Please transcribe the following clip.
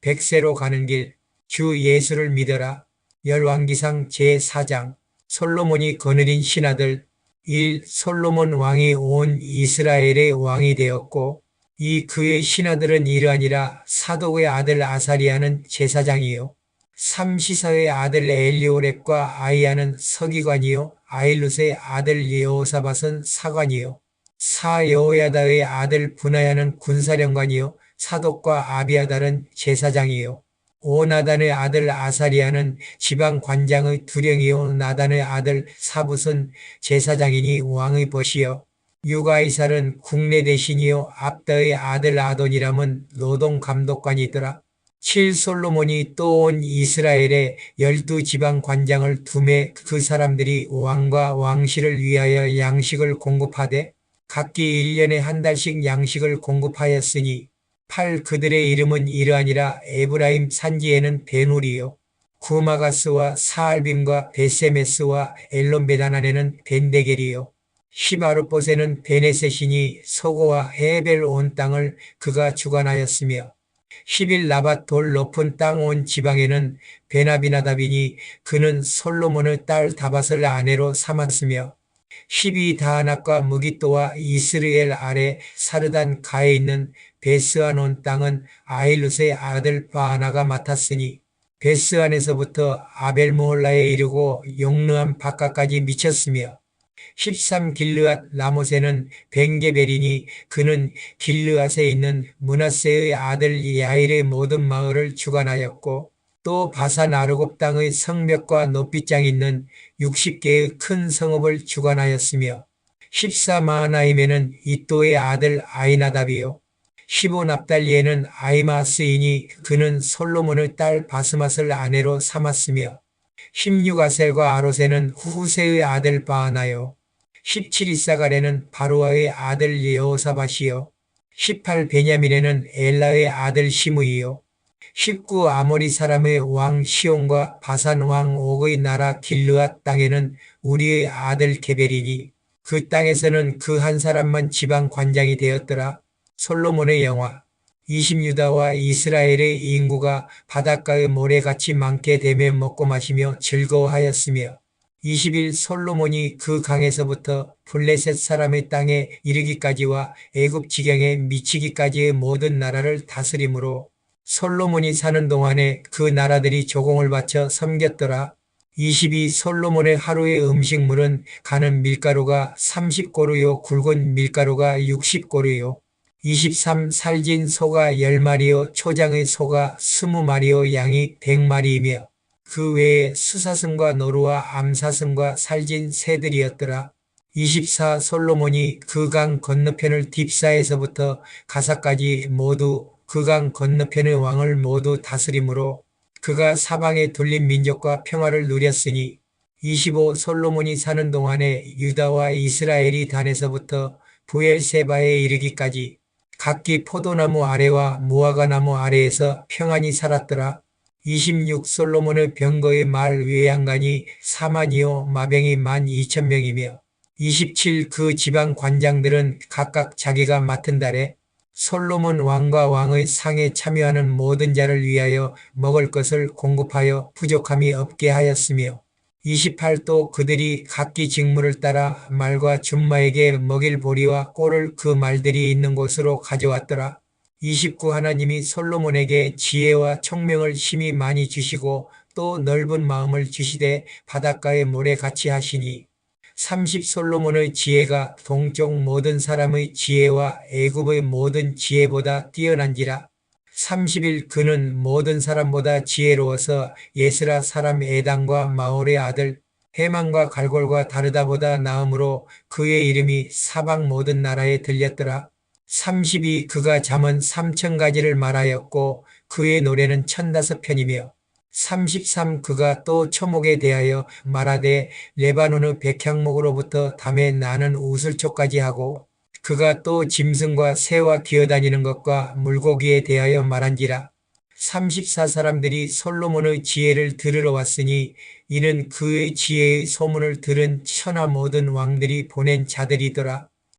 백세로 가는 길, 주 예수를 믿어라. 열왕기상 제4장 솔로몬이 거느린 신하들 1. 솔로몬 왕이 온 이스라엘의 왕이 되었고 이 그의 신하들은 이러하니라 사독의 아들 아사리아는 제사장이요 삼시사의 아들 엘리오렉과 아이야는 서기관이요 아일룻의 아들 여호사밧은 사관이요 사여호야다의 아들 분하야는 군사령관이요 사독과 아비아달은 제사장이요 오나단의 아들 아사리아는 지방 관장의 두령이요 나단의 아들 사붓은 제사장이니 왕의 벗이요 유가이살은 국내 대신이요 압다의 아들 아돈이람은 노동 감독관이더라. 7 솔로몬이 또 온 이스라엘의 열두 지방 관장을 두매 그 사람들이 왕과 왕실을 위하여 양식을 공급하되 각기 1년에 한 달씩 양식을 공급하였으니 8 그들의 이름은 이러하니라 에브라임 산지에는 베누리요 구마가스와 사알빔과 베세메스와 엘론베다난에는 벤데겔이요 히마르봇에는 베네셋이니 소고와 헤벨 온 땅을 그가 주관하였으며 10일 나밧 돌 높은 땅 온 지방에는 베나비나답이니 그는 솔로몬의 딸 다밧을 아내로 삼았으며 12 다하낙과 무기또와 이스르엘 아래 사르단 가에 있는 베스안 온 땅은 아일룻의 아들 바하나가 맡았으니 베스안에서부터 아벨모홀라에 이르고 용르한 바깥까지 미쳤으며 13 길르앗 라모세는 벤게벨이니 그는 길르앗에 있는 문하세의 아들 야일의 모든 마을을 주관하였고 또 바산 아르곱 땅의 성벽과 높이장 있는 60개의 큰 성읍을 주관하였으며 14 마하나임에는 이또의 아들 아이나답이요. 15 납달리에는 아이마스이니 그는 솔로몬의 딸 바스맛을 아내로 삼았으며 16 아셀과 아로세는 후세의 아들 바하나요. 17 이사갈에는 바로아의 아들 여호사밧이요. 18 베냐민에는 엘라의 아들 시므이요 19 아모리 사람의 왕 시온과 바산 왕 옥의 나라 길르앗 땅에는 우리의 아들 게벨이니 그 땅에서는 그 한 사람만 지방 관장이 되었더라. 솔로몬의 영화 20유다와 이스라엘의 인구가 바닷가의 모래같이 많게 되며 먹고 마시며 즐거워하였으며 20일 솔로몬이 그 강에서부터 블레셋 사람의 땅에 이르기까지와 애굽 지경에 미치기까지의 모든 나라를 다스림으로 솔로몬이 사는 동안에 그 나라들이 조공을 바쳐 섬겼더라. 22 솔로몬의 하루의 음식물은 가는 밀가루가 30고루요 굵은 밀가루가 60고루요 23 살진 소가 10마리요 초장의 소가 20마리요 양이 100마리이며 그 외에 수사슴과 노루와 암사슴과 살진 새들이었더라. 24 솔로몬이 그 강 건너편을 딥사에서부터 가사까지 모두 그강 건너편의 왕을 모두 다스림으로 그가 사방에 둘린 민족과 평화를 누렸으니 25 솔로몬이 사는 동안에 유다와 이스라엘이 단에서부터 부엘세바에 이르기까지 각기 포도나무 아래와 무화과나무 아래에서 평안히 살았더라. 26 솔로몬의 병거의 말 외양간이 4만이요 마병이 만 2천 명이며 27 그 지방 관장들은 각각 자기가 맡은 달에 솔로몬 왕과 왕의 상에 참여하는 모든 자를 위하여 먹을 것을 공급하여 부족함이 없게 하였으며 28도 그들이 각기 직무를 따라 말과 준마에게 먹일 보리와 꼴을 그 말들이 있는 곳으로 가져왔더라. 29 하나님이 솔로몬에게 지혜와 총명을 심히 많이 주시고 또 넓은 마음을 주시되 바닷가의 모래 같이 하시니 30 솔로몬의 지혜가 동쪽 모든 사람의 지혜와 애굽의 모든 지혜보다 뛰어난지라 30일 그는 모든 사람보다 지혜로워서 예스라 사람 에당과 마올의 아들 해만과 갈골과 다르다보다 나음으로 그의 이름이 사방 모든 나라에 들렸더라. 30이 그가 잠은 삼천 가지를 말하였고 그의 노래는 천다섯 편이며 33 그가 또 초목에 대하여 말하되 레바논의 백향목으로부터 담에 나는 우슬초까지 하고 그가 또 짐승과 새와 기어다니는 것과 물고기에 대하여 말한지라 34 사람들이 솔로몬의 지혜를 들으러 왔으니 이는 그의 지혜의 소문을 들은 천하 모든 왕들이 보낸 자들이더라.